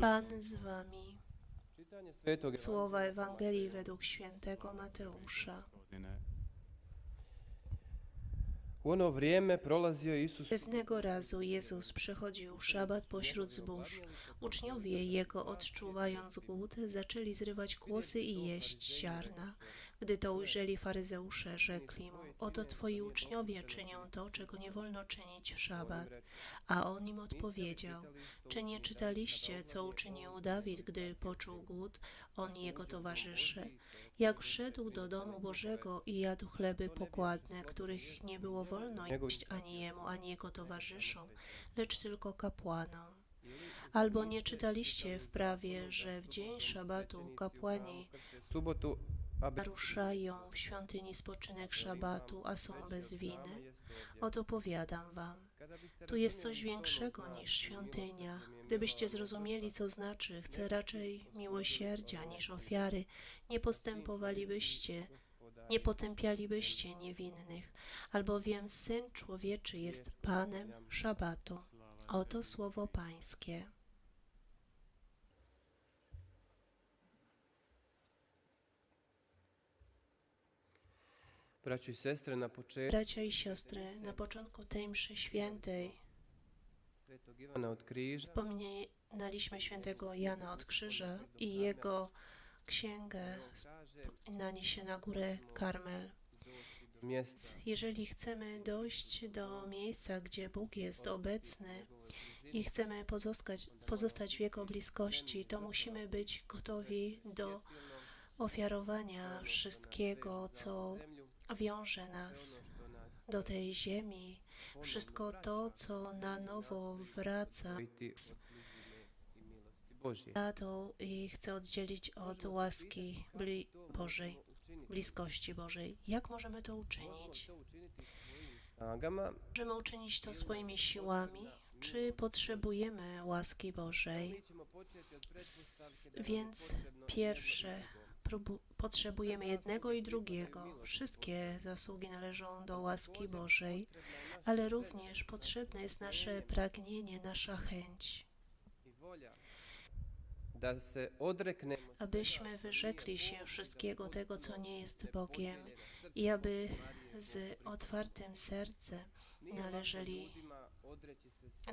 Pan z wami. Słowa Ewangelii według świętego Mateusza. Gospodine. U ono vrijeme prolazio je Isus Pewnego razu Jezus przechodził szabat pośród zbóż. Uczniowie Jego, odczuwając głód, zaczęli zrywać kłosy i jeść ziarna. Gdy to ujrzeli faryzeusze, rzekli mu, oto Twoi uczniowie czynią to, czego nie wolno czynić w szabat. A on im odpowiedział, czy nie czytaliście, co uczynił Dawid, gdy poczuł głód, on i jego towarzysze? Jak wszedł do domu Bożego i jadł chleby pokładne, których nie było wolno jeść ani jemu, ani jego towarzyszom, lecz tylko kapłanom. Albo nie czytaliście w prawie, że w dzień szabatu kapłani naruszają w świątyni spoczynek szabatu, a są bez winy? Oto powiadam wam, tu jest coś większego niż świątynia. Gdybyście zrozumieli, co znaczy, chcę raczej miłosierdzia niż ofiary, nie postępowalibyście, nie potępialibyście niewinnych, albowiem Syn Człowieczy jest Panem szabatu. Oto słowo Pańskie. Braćo i sestre, na početku Bracia i siostry, na początku tej mszy świętej. Wspominaliśmy świętego Jana od Krzyża i jego księgę nanie się na górę Karmel. Jeżeli chcemy dojść do miejsca, gdzie Bóg jest obecny i chcemy pozostać, pozostać w Jego bliskości, to musimy być gotowi do ofiarowania wszystkiego, co wiąże nas do tej ziemi, wszystko to, co na nowo wraca blizine i chce oddzielić od łaski bli Bożej, bliskości Bożej. Jak możemy to uczynić? Możemy uczynić to swoimi siłami, czy potrzebujemy łaski Bożej? S- Więc pierwsze, potrzebujemy jednego i drugiego. Wszystkie zasługi należą do łaski Bożej, ale również potrzebne jest nasze pragnienie, nasza chęć, abyśmy wyrzekli się wszystkiego tego, co nie jest Bogiem i aby z otwartym sercem należeli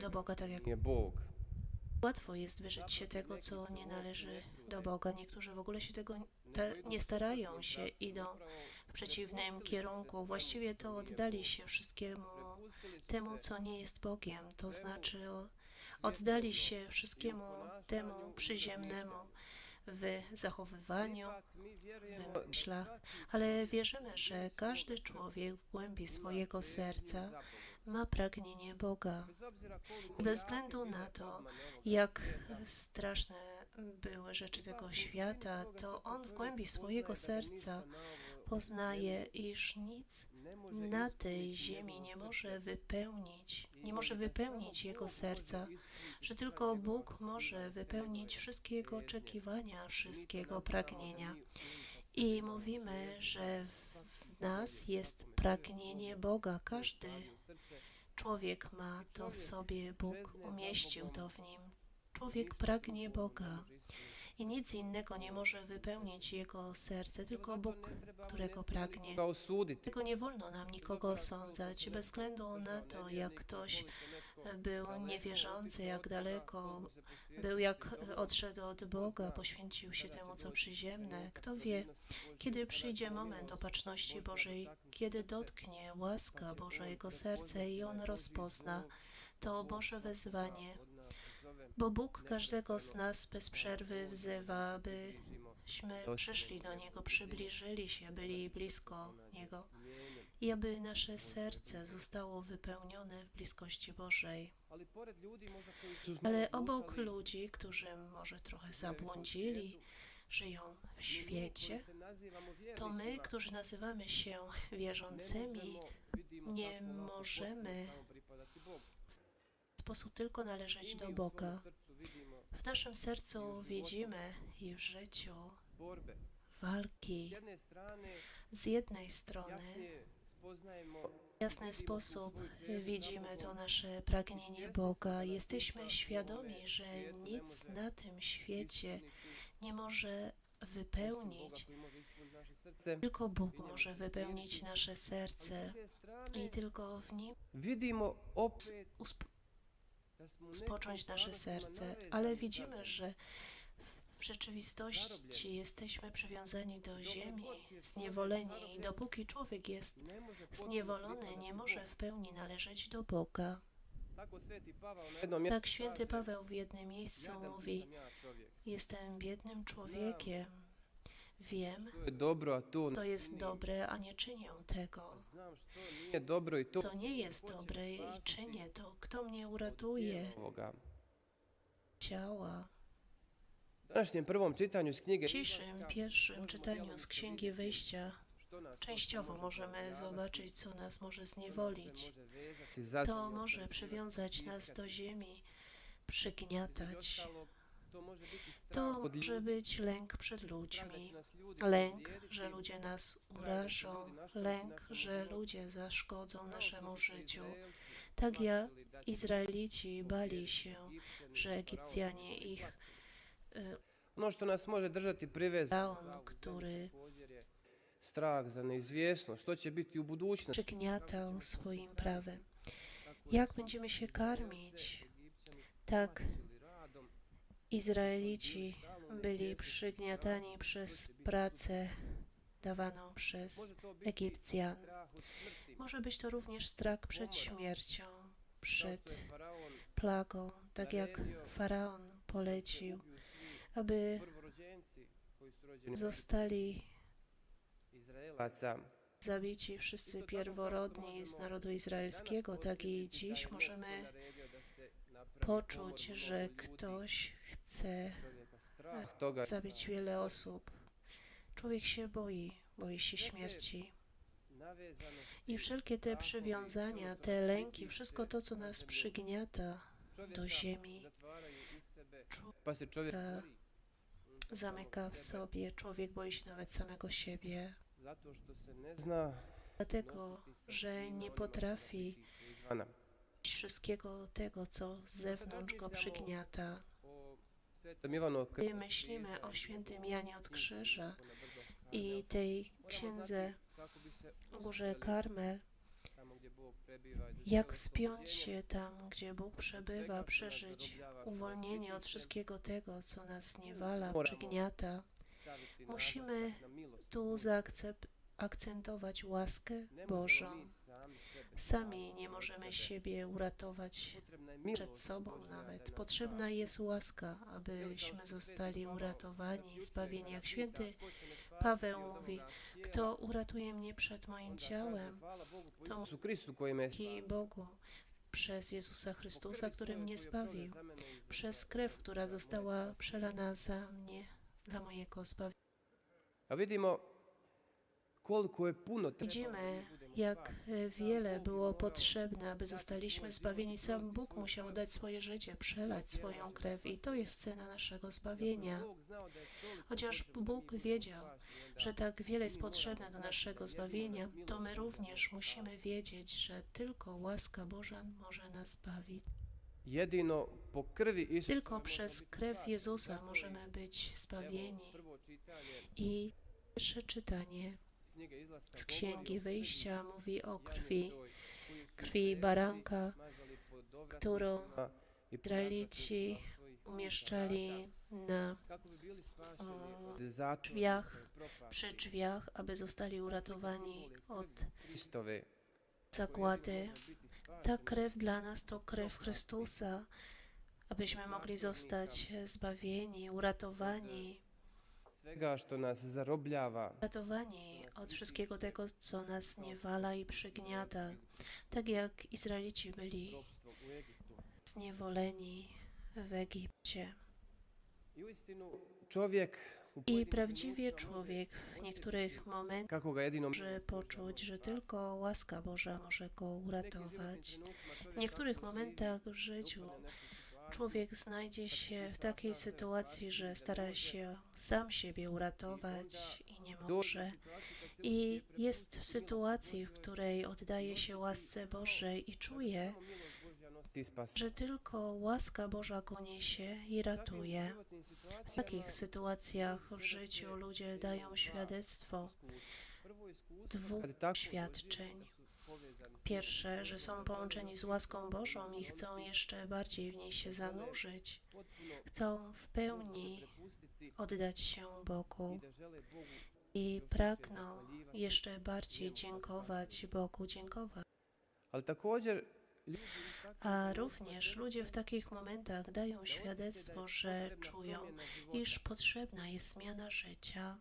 do Boga tak jak Bog. Łatwo jest wyrzec się tego, co nie należy do Boga. Niektórzy w ogóle się tego te, nie starają się, idą w przeciwnym kierunku. Właściwie to oddali się wszystkiemu temu, co nie jest Bogiem. To znaczy oddali się wszystkiemu temu przyziemnemu w zachowywaniu, w myślach, ale wierzymy, że każdy człowiek w głębi swojego serca ma pragnienie Boga. I bez względu na to, jak straszne były rzeczy tego świata, to on w głębi swojego serca poznaje, iż nic na tej ziemi nie może wypełnić, nie może wypełnić jego serca, że tylko Bóg może wypełnić wszystkie jego oczekiwania, wszystkie jego pragnienia. I mówimy, że w nas jest pragnienie Boga. Każdy człowiek ma to w sobie, Bóg umieścił to w nim. Człowiek pragnie Boga i nic innego nie może wypełnić jego serce, tylko Bóg, którego pragnie. Tego nie wolno nam nikogo osądzać, bez względu na to, jak ktoś był niewierzący, jak daleko był, jak odszedł od Boga, poświęcił się temu, co przyziemne. Kto wie, kiedy przyjdzie moment opatrzności Bożej, kiedy dotknie łaska Boża jego serce i on rozpozna to Boże wezwanie, bo Bóg każdego z nas bez przerwy wzywa, byśmy przyszli do Niego, przybliżyli się, byli blisko Niego i aby nasze serce zostało wypełnione w bliskości Bożej. Ale obok ludzi, którzy może trochę zabłądzili, żyją w świecie, to my, którzy nazywamy się wierzącymi, nie możemy sposób tylko należeć do Boga. W naszym sercu widzimy i w życiu walki. Z jednej strony W jasny sposób widzimy to nasze pragnienie Boga. Jesteśmy świadomi, że nic na tym świecie nie może wypełnić. Tylko Bóg może wypełnić nasze serce i tylko w Nim vidimo spocząć nasze serce, ale widzimy, że w- rzeczywistości jesteśmy przywiązani do ziemi, zniewoleni i dopóki człowiek jest zniewolony, nie może w pełni należeć do Boga. Tak święty Paweł w jednym miejscu "Jadan ti mówi. Jestem biednym człowiekiem. Wiem, To jest dobre, a nie czynię tego. To nie jest dobre i czynię to. Kto mnie uratuje? Ciała. W dzisiejszym pierwszym czytaniu z Księgi Wyjścia częściowo możemy zobaczyć, co nas może zniewolić. To może przywiązać nas do ziemi, przygniatać. To może być lęk przed ludźmi, lęk, że ludzie nas strach urażą, lęk, że ludzie zaszkodzą naszemu życiu. Tak jak Izraelici bali się, że Egipcjanie ich y, Ono što nas može držati privezano który strah za neizvjesnost, što će biti u budućnosti. przygniatał swoim prawem. Jak będziemy się karmić? Tak Izraelici byli przygniatani przez pracę dawaną przez Egipcjan. Może być to również strach przed śmiercią, przed plagą, tak jak faraon polecił, aby zostali zabici wszyscy pierworodni z narodu izraelskiego, tak i dziś możemy poczuć, że ktoś chce zabić wiele osób. Człowiek się boi, boi się śmierci. I wszelkie te przywiązania, te lęki, wszystko to, co nas przygniata do ziemi, człowieka zamyka w sobie. Człowiek boi się nawet samego siebie, dlatego, że nie potrafi wszystkiego tego, co z zewnątrz go przygniata. O svetom Ivanu od Gdy myślimy o świętym Janie od Krzyża i tej księdze górze Karmel, jak spiąć się tam, gdzie Bóg przebywa, przeżyć uwolnienie od wszystkiego tego, co nas zniewala, przygniata. Musimy Tu zaakcentować łaskę Bożą. mi sami nie możemy siebie uratować przed sobą nawet. Potrzebna jest łaska, abyśmy zostali uratowani, zbawieni. Jak święty Paweł mówi, kto uratuje mnie przed moim ciałem, to dzięki. Bogu, przez Jezusa Chrystusa, który mnie zbawił, i przez krew, która została przelana za mnie, dla mojego zbawienia. Widzimy, jak e, wiele było potrzebne, aby zostaliśmy zbawieni. Sam Bóg musiał dać swoje życie, przelać swoją krew i to jest cena naszego zbawienia. Chociaż Bóg wiedział, że tak wiele jest potrzebne do naszego zbawienia, to my również musimy wiedzieć, że tylko łaska Boża może nas zbawić. Tylko przez krew. Jezusa możemy być zbawieni. I pierwsze czytanie z Księgi Wyjścia mówi o krwi, krwi baranka, którą Izraelici umieszczali na Mm, drzwiach, przy drzwiach, aby zostali uratowani od zagłady. Ta krew dla nas to krew Chrystusa, abyśmy mogli zostać zbawieni, uratowani, svega što nas zarobljava uratowani od wszystkiego tego, co nas niewala i przygniata, tak jak Izraelici byli zniewoleni w Egipcie. U I prawdziwie człowiek w niektórych momentach może poczuć, że tylko łaska Boża może go uratować. W niektórych momentach w życiu człowiek znajdzie się w takiej sytuacji, że stara się sam siebie uratować i nie może. i jest w sytuacji, w której oddaje się łasce Bożej i czuje, że tylko łaska Boża go niesie i ratuje. W takich sytuacjach w życiu ludzie dają świadectwo dwóch świadczeń. Pierwsze, że są połączeni z łaską Bożą i chcą jeszcze bardziej w niej się zanurzyć, chcą w pełni oddać się Bogu i pragną jeszcze bardziej dziękować Bogu, dziękować. A również ludzie w takich momentach dają świadectwo, że czują, iż potrzebna jest zmiana życia.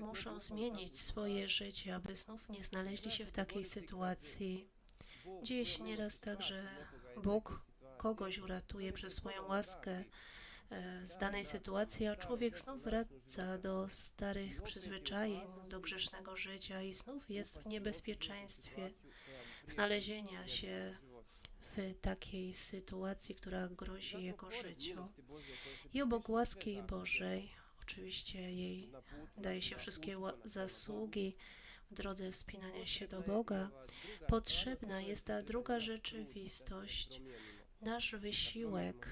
Muszą zmienić swoje życie, aby znów nie znaleźli się w takiej sytuacji. Dzieje się nieraz tak, że Bóg kogoś uratuje przez swoją łaskę. e, z danej sytuacji, a człowiek znów wraca do starych przyzwyczajeń, do grzesznego życia i znów jest w niebezpieczeństwie znalezienia się w takiej sytuacji, która grozi jego życiu. I obok łaski Bożej, oczywiście jej daje się wszystkie zasługi w drodze wspinania się do Boga, potrzebna jest ta druga rzeczywistość, nasz wysiłek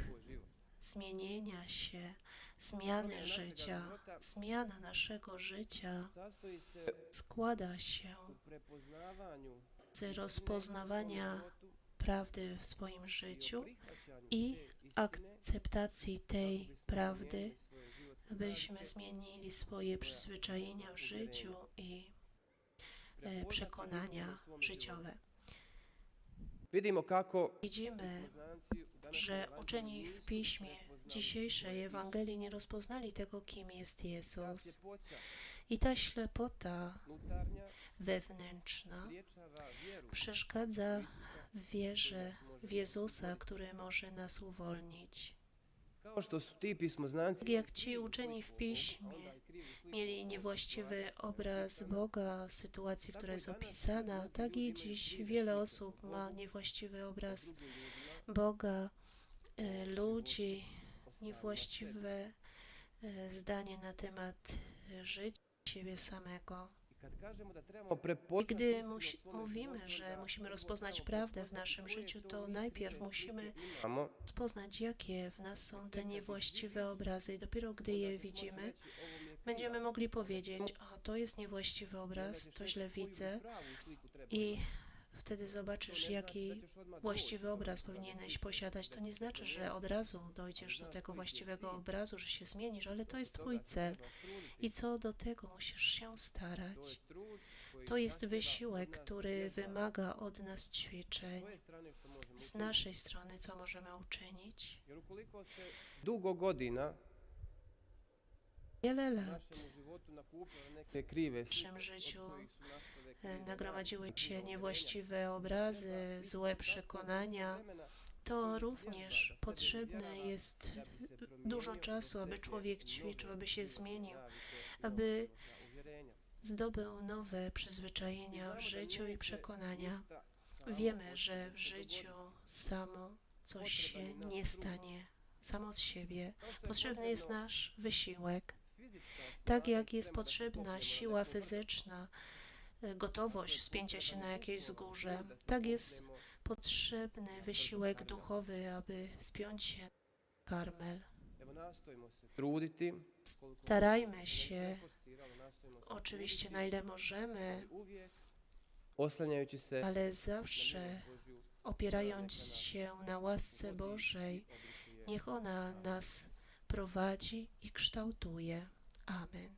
zmienienia się, zmiany życia. Zmiana naszego życia składa się z rozpoznawania prawdy w swoim życiu i akceptacji tej prawdy, abyśmy zmienili swoje przyzwyczajenia w życiu i e, przekonania życiowe. Widzimy, że uczeni w piśmie dzisiejszej Ewangelii nie rozpoznali tego, kim jest Jezus. I ta ślepota wewnętrzna przeszkadza w wierze w Jezusa, który może nas uwolnić. Tak jak ci uczeni w piśmie mieli niewłaściwy obraz Boga, sytuacji, która jest opisana, tak i dziś wiele osób ma niewłaściwy obraz Boga, e, ludzi, niewłaściwe e, zdanie na temat e, życia siebie samego. Gdy musi, mówimy, że musimy rozpoznać prawdę w naszym życiu, to najpierw musimy rozpoznać, jakie w nas są te niewłaściwe obrazy. I dopiero gdy je widzimy, będziemy mogli powiedzieć, o to jest niewłaściwy obraz, to źle widzę. I wtedy zobaczysz, jaki właściwy obraz powinieneś posiadać. To nie znaczy, że od razu dojdziesz do tego właściwego obrazu, że się zmienisz, ale to jest Twój cel. I co do tego musisz się starać. To jest wysiłek, który wymaga od nas ćwiczeń. Z naszej strony, co możemy uczynić? Dugo godina Wiele lat w naszym życiu e, nagromadziły się niewłaściwe obrazy, złe przekonania, vremena, to również potrzebne jest dużo czasu, aby człowiek ćwiczył, aby się zmienił, aby zdobył nowe przyzwyczajenia w życiu i przekonania. Wiemy, że w życiu samo coś się nie stanie, samo od siebie. Potrzebny jest nasz wysiłek. Tak jak jest potrzebna siła fizyczna, e, gotowość spięcia się na jakiejś wzgórze, tak jest potrzebny wysiłek duchowy, aby wspiąć się na Karmel. Starajmy się, oczywiście na ile możemy, ale zawsze opierając się na łasce Bożej, niech ona nas prowadzi i kształtuje. Ah, Amen.